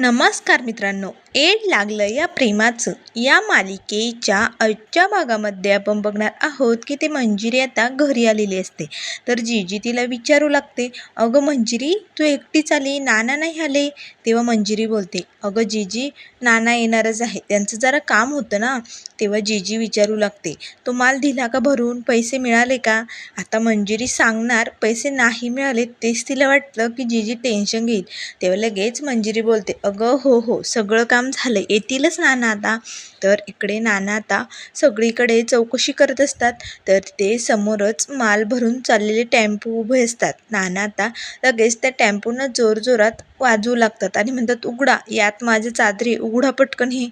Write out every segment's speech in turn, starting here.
नमस्कार मित्रांनो एड लागलं या प्रेमाचं. या मालिकेच्या आजच्या भागामध्ये आपण बघणार आहोत की ते मंजिरी आता घरी आलेली असते. तर जीजी तिला विचारू लागते अगं मंजिरी तू एकटीच आली नाना नाही आले? तेव्हा मंजिरी बोलते अगं जीजी नाना येणारच आहे. त्यांचं जरा काम होतं ना? तेव्हा जीजी विचारू लागते तो माल दिला का भरून? पैसे मिळाले का? आता मंजिरी सांगणार पैसे नाही मिळाले तेच तिला वाटलं की जीजी टेन्शन घेईल. तेव्हा लगेच मंजिरी बोलते अगं हो हो सगळं काम झालं. येतीलच नाना आता. तर इकडे नाना आता सगळीकडे चौकशी करत असतात. तर ते समोरच माल भरून चाललेले टेम्पो उभे असतात. नाना आता लगेच त्या टॅम्पोनं जोरजोरात वाजवू लागतात आणि म्हणतात उघडा यात माझे चादरी उघडा पटकन हे.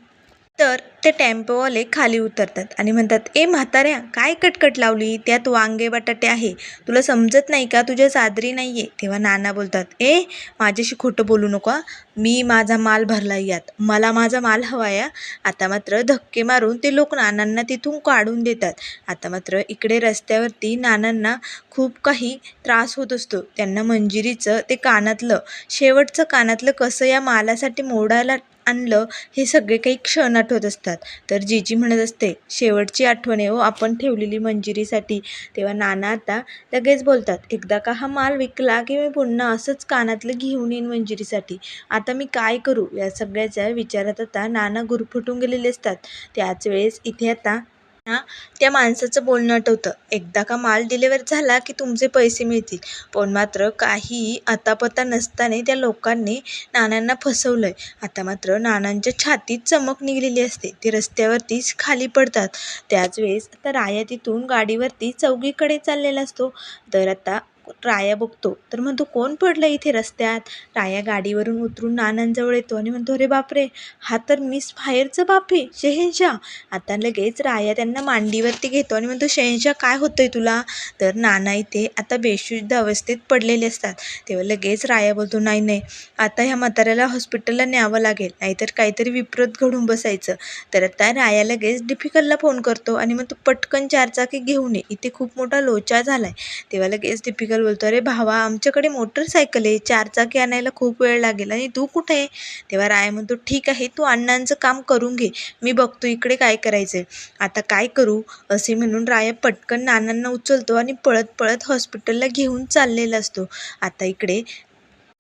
तर ते टेम्पोवाले खाली उतरतात आणि म्हणतात ए म्हाताऱ्या काय कटकट लावली? त्यात वांगे बटाटे आहे. तुला समजत नाही का? तुझ्या सादरी नाही आहे तेव्हा नाना बोलतात ए माझ्याशी खोटं बोलू नका मी माझा माल भरला यात. मला माझा माल हवा या आता मात्र धक्के मारून ते लोक नानांना तिथून काढून देतात. आता मात्र इकडे रस्त्यावरती नानांना खूप काही त्रास होत असतो. त्यांना मंजिरीचं ते कानातलं शेवटचं कानातलं कसं या मालासाठी मोडायला आणलं हे सगळे काही क्षण आठवत असतात. तर जीजी म्हणत असते शेवटची आठवण आहे हो आपण ठेवलेली मंजिरीसाठी. तेव्हा नाना आता लगेच बोलतात एकदा का हा माल विकला की मी पुन्हा असंच कानातलं घेऊन येईन मंजिरीसाठी? आता मी काय करू? या सगळ्याच्या विचारात आता नाना गुरफटून गेलेले असतात. त्याच वेळेस इथे आता ना त्या माणसाचं बोलणं आठवतं. एकदा का माल डिलिव्हर झाला की तुमचे पैसे मिळतील. पण मात्र काही आतापत्ता नसताना त्या लोकांनी नानांना फसवलं आहे आता मात्र नानांच्या छातीत चमक निघलेली असते. ते रस्त्यावरतीच खाली पडतात. त्याच वेळेस आता राया तिथून गाडीवरती चौघीकडे चाललेला असतो. तर आता राया बघतो. तर म्हणतो कोण पडलं इथे रस्त्यात? राया गाडीवरून उतरून नानांजवळ येतो आणि म्हणतो अरे बापरे हा तर मिस फायरचं बाप आहे शहेनशाह. आता लगेच राया त्यांना मांडीवरती घेतो आणि म्हणतो शहेनशाह काय होतंय तुला? तर नाना इथे आता बेशुद्ध अवस्थेत पडलेले असतात. तेव्हा लगेच राया बोलतो नाही नाही आता ह्या म्हाताऱ्याला हॉस्पिटलला न्यावं लागेल नाहीतर काहीतरी विपरीत घडून बसायचं. तर आता राया लगेच डिफिकलला फोन करतो आणि मग तो पटकन चारचाकी घेऊन ये इथे खूप मोठा लोचा झाला आहे तेव्हा लगेच डिफिकल बोलतो अरे भावा आमच्याकडे मोटरसायकल आहे. चारचाकी आणायला खूप वेळ लागेल. आणि तू कुठे आहे? तेव्हा राय म्हणतो ठीक आहे तू अण्णांचं काम करून घे. मी बघतो इकडे काय करायचं आहे आता काय करू? असे म्हणून राया पटकन नानांना उचलतो आणि पळत पळत हॉस्पिटलला घेऊन चाललेला असतो. आता इकडे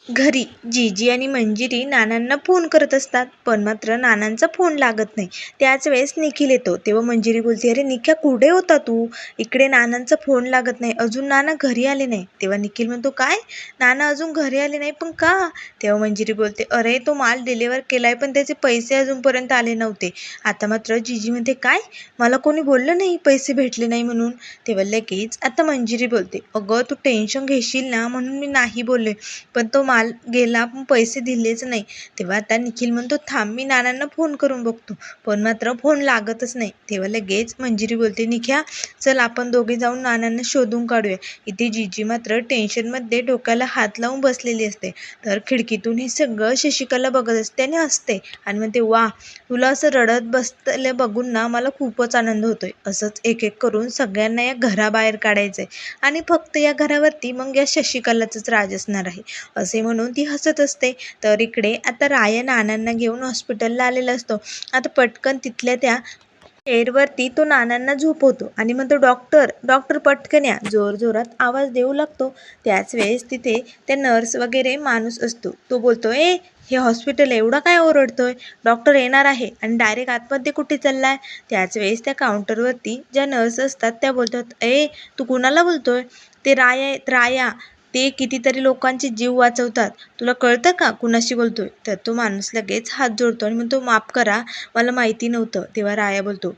घरी जीजी आणि मंजिरी नानांना फोन करत असतात पण मात्र नानांचा फोन लागत नाही. त्याच वेळेस निखिल येतो तेव्हा मंजिरी बोलते अरे निख्या कुठे होता तू? इकडे नानांचा फोन लागत नाही. अजून नाना घरी आले नाही. तेव्हा निखिल म्हणतो काय? नाना अजून घरी आले नाही पण का? तेव्हा मंजिरी बोलते अरे तो माल डिलिव्हर केलाय पण त्याचे पैसे अजूनपर्यंत आले नव्हते. आता मात्र जीजी म्हणते काय? मला कोणी बोललं नाही पैसे भेटले नाही म्हणून? तेव्हा लगेच आता मंजिरी बोलते अगं तू टेन्शन घेशील ना म्हणून मी नाही बोलले. पण तो माल गेला पण पैसे दिलेच नाही. तेव्हा आता निखिल म्हणतो थांब मी नानांना फोन करून बघतो. पण मात्र फोन लागतच नाही. तेव्हा लगेच मंजिरी बोलते निख्या चल आपण दोघे जाऊन नानांना शोधून काढूया. इथे जीजी मात्र टेन्शनमध्ये डोक्याला हात लावून बसलेली असते. तर खिडकीतून हे सगळं शशिकला बघत असते आणि हसते. आणि म्हणते वा तुला असं रडत बसले बघून ना मला खूपच आनंद होतोय. असंच एक एक करून सगळ्यांना या घराबाहेर काढायचं आहे आणि फक्त या घरावरती मग या शशिकलाचंच राज असणार आहे. असे म्हणून ती हसत असते. तर इकडे आता राया नानांना घेऊन हॉस्पिटलला आलेला असतो. आता पटकन तिथल्या त्या चेअरवरती तो नानांना झोपवतो आणि म्हणतो डॉक्टर डॉक्टर पटकन या. जोरजोरात आवाज देऊ लागतो. त्याच वेळेस तिथे त्या नर्स वगैरे माणूस असतो. तो बोलतो ए हे हॉस्पिटल एवढा काय ओरडतोय? डॉक्टर येणार आहे आणि डायरेक्ट आतमध्ये कुठे चाललाय? त्याच वेळेस त्या काउंटरवरती ज्या नर्स असतात त्या बोलतात ए तू कुणाला बोलतोय? ते राया राया ते कितीतरी लोकांचे जीव वाचवतात. तुला कळतं का कुणाशी बोलतोय? तर तो माणूस लगेच हात जोडतो आणि म्हणतो माफ करा मला माहिती नव्हतं तेव्हा राया बोलतो.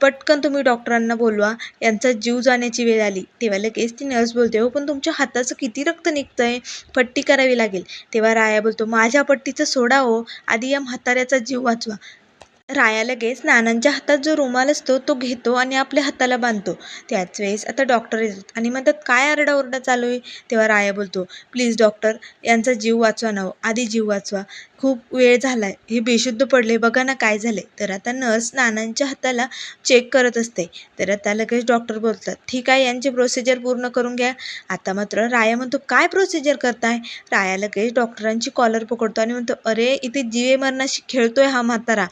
पटकन तुम्ही डॉक्टरांना बोलवा यांचा जीव जाण्याची वेळ आली. तेव्हा लगेच ती नर्स बोलते हो पण तुमच्या हाताचं किती रक्त निघतं आहे पट्टी करावी लागेल. तेव्हा राया बोलतो माझ्या पट्टीचं सोडा हो आधी या म्हाताऱ्याचा जीव वाचवा. राया लगेच नानांच्या हातात जो रुमाल असतो तो घेतो आणि आपल्या हाताला बांधतो. त्याच वेळेस आता डॉक्टर येतात. आणि म्हणतात काय आरडाओरडा चालू आहे? तेव्हा राया बोलतो प्लीज डॉक्टर यांचा जीव वाचवा ना हो. आधी जीव वाचवा. खूप वेळ झाला आहे हे बेशुद्ध पडले बघा ना काय झाले तर आता नर्स नानांच्या हाताला चेक करत असते. तर आता लगेच डॉक्टर बोलतात ठीक आहे यांची प्रोसिजर पूर्ण करून घ्या. आता मात्र राया म्हणतो काय प्रोसिजर करताय? राया लगेच डॉक्टरांची कॉलर पकडतो आणि म्हणतो अरे इथे जीवे मरणाशी खेळतोय हा म्हातारा.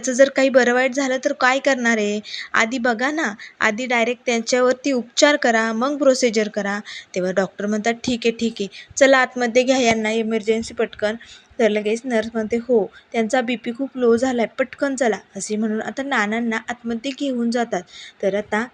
त्याचं जर काही बरं वाईट झालं तर काय करणार आहे? आधी बघा ना. आधी डायरेक्ट त्यांच्यावरती उपचार करा मग प्रोसिजर करा. तेव्हा डॉक्टर म्हणतात ठीक आहे ठीक आहे. चला आतमध्ये घ्या यांना इमर्जन्सी पटकन. तर लगेच नर्स म्हणते हो त्यांचा बी पी खूप लो झाला आहे पटकन चला. असे म्हणून आता नानांना आतमध्ये घेऊन जातात. तर आता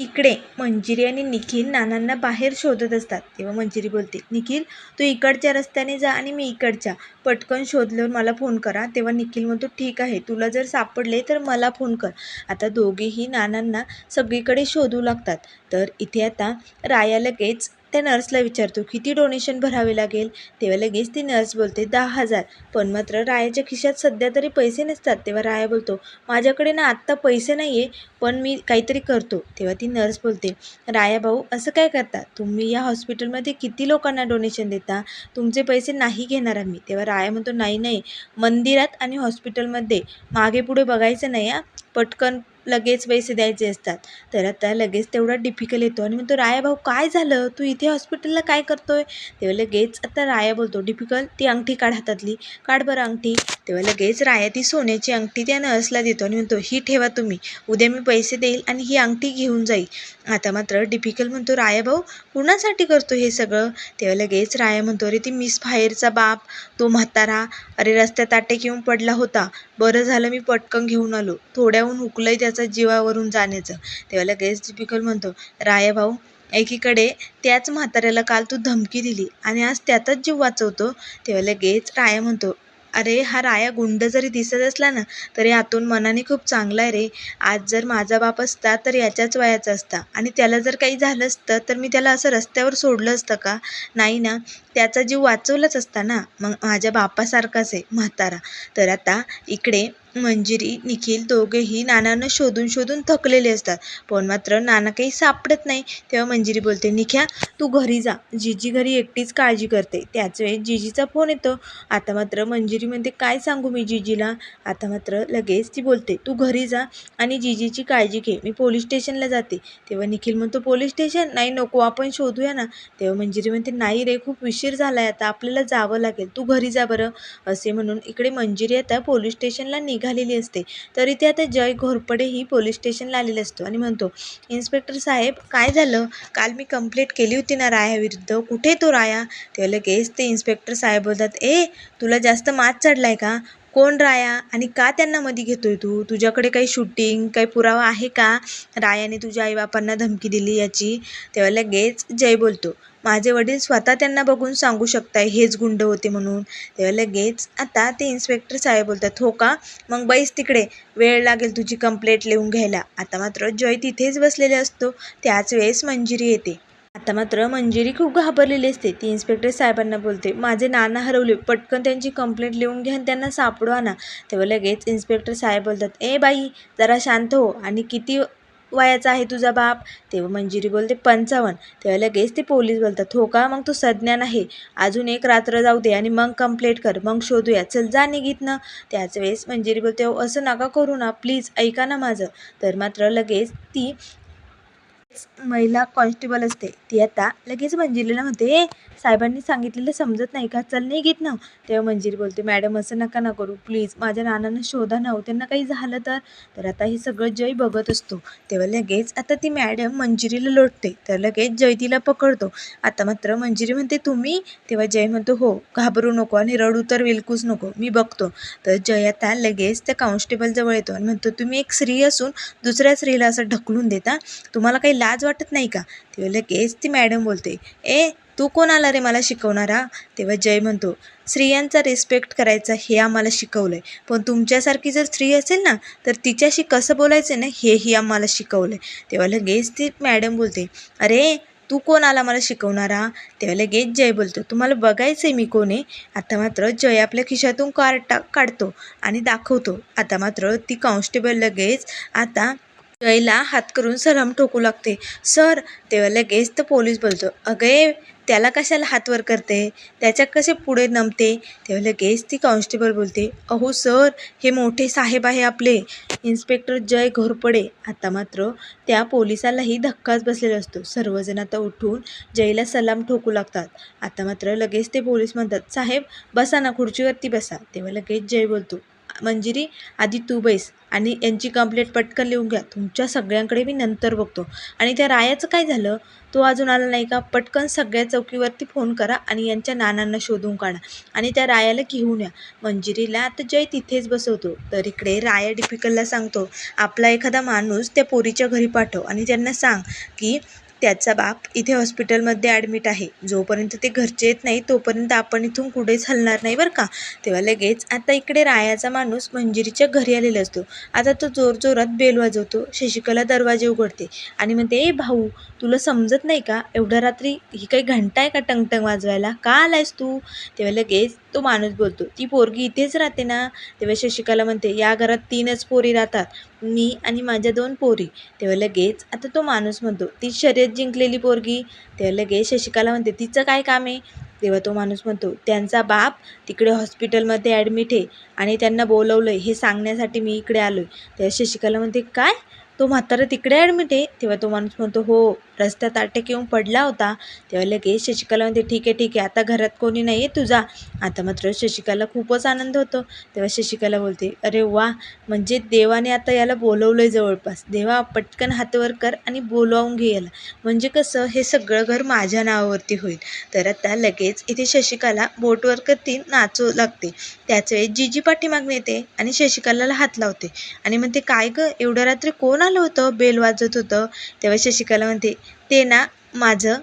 इकडे मंजिरी आणि निखिल नानांना बाहेर शोधत असतात. तेव्हा मंजिरी बोलते निखिल तू इकडच्या रस्त्याने जा आणि मी इकडच्या. पटकन शोधल्यावर मला फोन करा. तेव्हा निखिल म्हणतो ठीक आहे तुला जर सापडले तर मला फोन कर. आता दोघेही नानांना सगळीकडे शोधू लागतात. तर इथे आता राया लगेच त्या नर्सला विचारतो किती डोनेशन भरावे लागेल? तेव्हा लगेच ती नर्स बोलते दहा हजार. पण मात्र रायाच्या खिशात सध्या तरी पैसे नसतात. तेव्हा राया बोलतो माझ्याकडे ना आत्ता पैसे नाही आहे पण मी काहीतरी करतो. तेव्हा ती नर्स बोलते राया भाऊ असं काय करता? तुम्ही या हॉस्पिटलमध्ये किती लोकांना डोनेशन देता? तुमचे पैसे नाही घेणार आम्ही. तेव्हा राया म्हणतो नाही नाही. मंदिरात आणि हॉस्पिटलमध्ये मागे पुढे बघायचं नाही हां. पटकन लगेच पैसे द्यायचे असतात. तर आता लगेच तेवढा डिफिकल्ट येतो. आणि म्हणतो राया भाऊ काय झालं? तू इथे हॉस्पिटलला काय करतोय? तेव्हा लगेच आता राया बोलतो डिफिकल्ट ती अंगठी काढ हातातली. काढ बरं अंगठी. तेव्हा लगेच राया ती सोन्याची अंगठी त्या नर्सला देतो आणि म्हणतो ही ठेवा तुम्ही. उद्या मी पैसे देईल आणि ही अंगठी घेऊन जाईल. आता मात्र डिफिकल्ट म्हणतो राया भाऊ कुणासाठी करतो हे सगळं? तेव्हा लगेच राया म्हणतो अरे ती मिस फायरचा बाप. तो म्हातारा. अरे रस्त्यात अटॅक येऊन पडला होता. बरं झालं मी पटकन घेऊन आलो. थोड्याहून हुकलंय त्याचं जीवावरून जाण्याचं. तेव्हा लगेच टिपिकल म्हणतो राया भाऊ एकीकडे त्याच म्हाताऱ्याला काल तू धमकी दिली आणि आज त्याचाच जीव वाचवतो. तेव्हा लगेच राया म्हणतो अरे हा राया गुंड जरी दिसत असला ना तरी आतून मनाने खूप चांगला आहे रे. आज जर माझा बाप असता तर याच्याच वयाचा असता. आणि त्याला जर काही झालं असतं तर मी त्याला असं रस्त्यावर सोडलं असतं का? नाही ना त्याचा जीव वाचवलाच असता ना. मग माझ्या बापासारखाच आहे म्हातारा. तर आता इकडे मंजिरी निखिल दोघेही नानांना शोधून शोधून थकलेले असतात. पण मात्र नाना काही सापडत नाही. तेव्हा मंजिरी बोलते निख्या तू घरी जा. जिजी घरी एकटीच काळजी करते. त्याच वेळी जिजीचा फोन येतो. आता मात्र मंजिरी म्हणते काय सांगू मी जिजीला? आता मात्र लगेच ती बोलते तू घरी जा आणि जिजीची काळजी घे. मी पोलीस स्टेशनला जाते. तेव्हा निखिल म्हणतो पोलीस स्टेशन? नाही नको. आपण शोधूया ना. तेव्हा मंजिरी म्हणते नाही रे खूप उशीर झाला आहे आता आपल्याला जावं लागेल. तू घरी जा बरं. असे म्हणून इकडे मंजिरी आता पोलीस स्टेशनला निघ निघालेली असते. तरी ते आता जय घोरपडे ही पोलीस स्टेशनला आलेला असतो. आणि म्हणतो इन्स्पेक्टर साहेब काय झालं? काल मी कंप्लेंट केली होती ना रायाविरुद्ध? कुठे तो राया? ते लगेच ते इन्स्पेक्टर साहेब बोलतात. ए तुला जास्त मात चढला आहे का? कोण राया आणि का त्यांना मध्ये घेतोय तू? तुझ्याकडे काही शूटिंग काही पुरावा आहे का? रायाने तुझ्या आईबापांना धमकी दिली याची. तेव्हा लगेच जय बोलतो माझे वडील स्वतः त्यांना बघून सांगू शकताय हेच गुंड होते म्हणून. तेव्हा लगेच आता ते इन्स्पेक्टर साहेब बोलतात हो का? मग बैस तिकडे वेळ लागेल तुझी कंप्लेंट लिहून घ्यायला. आता मात्र जय तिथेच बसलेले असतो त्याच वेळेस मंजिरी येते. आता मात्र मंजिरी खूप घाबरलेली असते. ती इन्स्पेक्टर साहेबांना बोलते माझे नाना हरवले पटकन त्यांची कंप्लेंट लिहून घ्या त्यांना सापडवा ना तेव्हा लगेच इन्स्पेक्टर साहेब बोलतात ए बाई जरा शांत हो आणि किती वयाचा आहे तुझा बाप? तेव्हा मंजिरी बोलते पंचावन्न. तेव्हा लगेच ते पोलीस बोलतात हो का? मग तू सज्ञान आहे. अजून एक रात्र जाऊ दे आणि मग कंप्लेंट कर. मग शोधूया. चल जा निघित ना. त्याच वेळेस मंजिरी बोलते "अहो, असं नका करू ना. प्लीज ऐका ना माझं. तर मात्र लगेच ती महिला कॉन्स्टेबल असते. ती आता लगेच मंजिरीला म्हणते साहेबांनी सांगितलेलं समजत नाही का? चल नाही घेत ना. तेव्हा मंजिरी बोलते मॅडम असं नका ना करू. प्लीज माझ्या नानांना शोधा ना हो. त्यांना काही झालं तर? तर आता हे सगळं जय बघत असतो. तेव्हा लगेच आता ती मॅडम मंजिरीला लोटते. तर लगेच जय तिला पकडतो. आता मात्र मंजिरी म्हणते तुम्ही? तेव्हा जय म्हणतो हो घाबरू नको आणि रडू तर विलकूच नको. मी बघतो. तर जय आता लगेच त्या कॉन्स्टेबलजवळ येतो आणि म्हणतो तुम्ही एक स्त्री असून दुसऱ्या स्त्रीला असं ढकलून देता? तुम्हाला काही लाज वाटत नाही का? तेव्हा लगेच ती मॅडम बोलते ए तू कोण आला रे मला शिकवणारा? तेव्हा जय म्हणतो स्त्रियांचा रिस्पेक्ट करायचा हे आम्हाला शिकवलं आहे पण तुमच्यासारखी जर स्त्री असेल ना तर तिच्याशी कसं बोलायचं ना हेही आम्हाला शिकवलं आहे तेव्हा लगेच ती मॅडम बोलते अरे तू कोण आला मला शिकवणारा? तेव्हा लगेच जय बोलतो तुम्हाला बघायचं आहे मी कोण आहे. आता मात्र जय आपल्या खिशातून कार टाक काढतो आणि दाखवतो. आता मात्र ती कॉन्स्टेबल लगेच आता जयला हात करून सलाम ठोकू लागते. सर तेव्हा लगेच तर पोलीस बोलतो अगे त्याला कशाला हात वर करते? त्याच्या कसे पुढे नमते? तेव्हा लगेच ती कॉन्स्टेबल बोलते अहो सर हे मोठे साहेब आहे आपले. इन्स्पेक्टर जय घोरपडे. आता मात्र त्या पोलिसालाही धक्काच बसलेला असतो. सर्वजण आता उठून जयला सलाम ठोकू लागतात. आता मात्र लगेच ते पोलीस म्हणतात साहेब बसा ना खुर्चीवरती बसा. तेव्हा लगेच जय बोलतो मंजिरी आधी तू बैस आणि यांची कंप्लेंट पटकन लिहून घ्या. तुमच्या सगळ्यांकडे मी नंतर बघतो. आणि त्या रायाचं काय झालं? तो अजून आला नाही का? पटकन सगळ्या चौकीवरती फोन करा आणि यांच्या नानांना शोधून काढा. आणि त्या रायाला घेऊन या. मंजिरीला आता जय तिथेच बसवतो. तर इकडे राया डिफिकलला सांगतो आपला एखादा माणूस त्या पोरीच्या घरी पाठव आणि त्यांना सांग की त्याचा बाप इथे हॉस्पिटलमध्ये ॲडमिट आहे. जोपर्यंत ते घरचे येत नाही तोपर्यंत आपण इथून कुठेच हलणार नाही बरं का? तेव्हा लगेच आता इकडे रायाचा माणूस मंजिरीच्या घरी आलेला असतो. आता तो जोरजोरात बेल वाजवतो. शशिकला दरवाजे उघडते. आणि म्हणते ए भाऊ तुला समजत नाही का? एवढ्या रात्री ही काही घंटा आहे का टंगटंग वाजवायला? का आलायस तू? तेव्हा लगेच तो माणूस बोलतो ती पोरगी इथेच राहते ना? तेव्हा शशिकला म्हणते या घरात तीनच पोरी राहतात. मी आणि माझ्या दोन पोरी. तेव्हा लगेच आता तो माणूस म्हणतो ती शर्यत जिंकलेली पोरगी. तेव्हा लगेच शशिकला म्हणते तिचं काय काम आहे? तेव्हा तो माणूस म्हणतो त्यांचा बाप तिकडे हॉस्पिटलमध्ये ॲडमिट आहे आणि त्यांना बोलवलं आहे हे सांगण्यासाठी मी इकडे आलो आहे तेव्हा शशिकला म्हणते काय? तो म्हातारा तिकडे ॲडमिट आहे. तेव्हा तो माणूस म्हणतो हो रस्त्यात अटॅक येऊन पडला होता. तेव्हा लगेच शशिकला म्हणते ठीक आहे ठीक आहे आता घरात कोणी नाही आहे तुझा. आता मात्र शशिकाला खूपच आनंद होतो. तेव्हा शशिकाला बोलते अरे वा म्हणजे देवाने आता याला बोलवलं आहे जवळपास. देवा पटकन हातवर कर आणि बोलावून घे याला. म्हणजे कसं हे सगळं घर माझ्या नावावरती होईल. तर आता लगेच इथे शशिकाला बोटवर करती नाचू लागते. त्याच वेळेस जीजी पाठीमागून येते आणि शशिकलाला हात लावते. आणि म्हणते काय गं एवढ्या रात्री कोण आलं होतं बेल वाजत होतं. तेव्हा शशिकला म्हणते ते ना माझं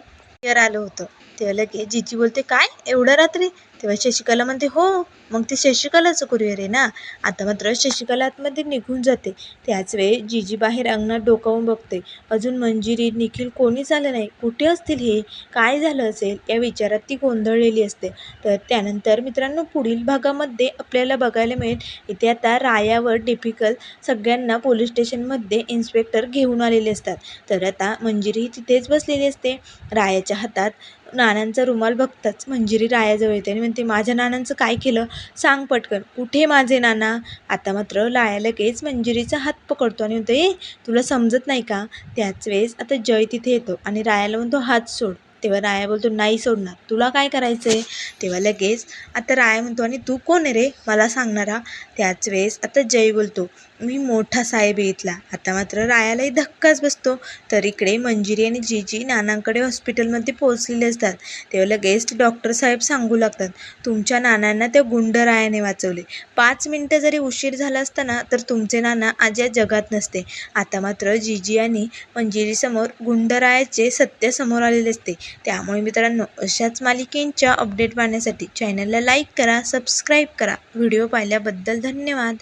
पियर आलं होतं. तेव्हा लगेच जिची बोलते काय? एवढं रात्री तेव्हा शशिकला म्हणते हो मग ते शशिकलाचं कुरिअर आहे ना. आता मात्र शशिकला आतमध्ये निघून जाते. त्याच वेळी जीजी बाहेर अंगणात डोकावून बघते. अजून मंजिरी निखिल कोणीच आलं नाही. कुठे असतील हे? काय झालं असेल? या विचारात ती गोंधळलेली असते. तर त्यानंतर मित्रांनो पुढील भागामध्ये आपल्याला बघायला मिळेल. इथे आता रायावर डिफिकल सगळ्यांना पोलीस स्टेशनमध्ये इन्स्पेक्टर घेऊन आलेले असतात. तर आता मंजिरी ही तिथेच बसलेली असते. रायाच्या हातात नानांचा रुमाल बघताच मंजिरी रायाजवळ येते. आणि म्हणते माझ्या नानांचं काय केलं? सांग पटकन. कुठे माझे नाना आता मात्र लाया लगेच मंजिरीचा हात पकडतो आणि म्हणतो ए तुला समजत नाही का? त्याच वेळेस आता जय तिथे येतो आणि रायाला म्हणतो हात सोड. तेव्हा राया बोलतो नाही सोडणार. तुला काय करायचं आहे तेव्हा लगेच आता राया म्हणतो आणि तू कोण आहे रे? मला सांगणारा त्याच वेळेस आता जय बोलतो. मी मोठा साहेब इथला. आता मात्र रायालाही धक्काच बसतो. तर इकडे मंजिरी आणि जीजी नानांकडे हॉस्पिटलमध्ये पोहोचलेले असतात. तेव्हा लगेच डॉक्टर साहेब सांगू लागतात तुमच्या नानांना त्या गुंड रायाने वाचवले. पाच मिनटं जरी उशीर झाला असताना तर तुमचे नाना आज या जगात नसते. आता मात्र जीजी आणि मंजिरीसमोर गुंडरायाचे सत्य समोर आलेले असते. त्यामुळे मित्रांनो अशाच मालिकेंच्या अपडेट पाहण्यासाठी चॅनलला लाईक करा सबस्क्राईब करा. व्हिडिओ पाहिल्याबद्दल धन्यवाद.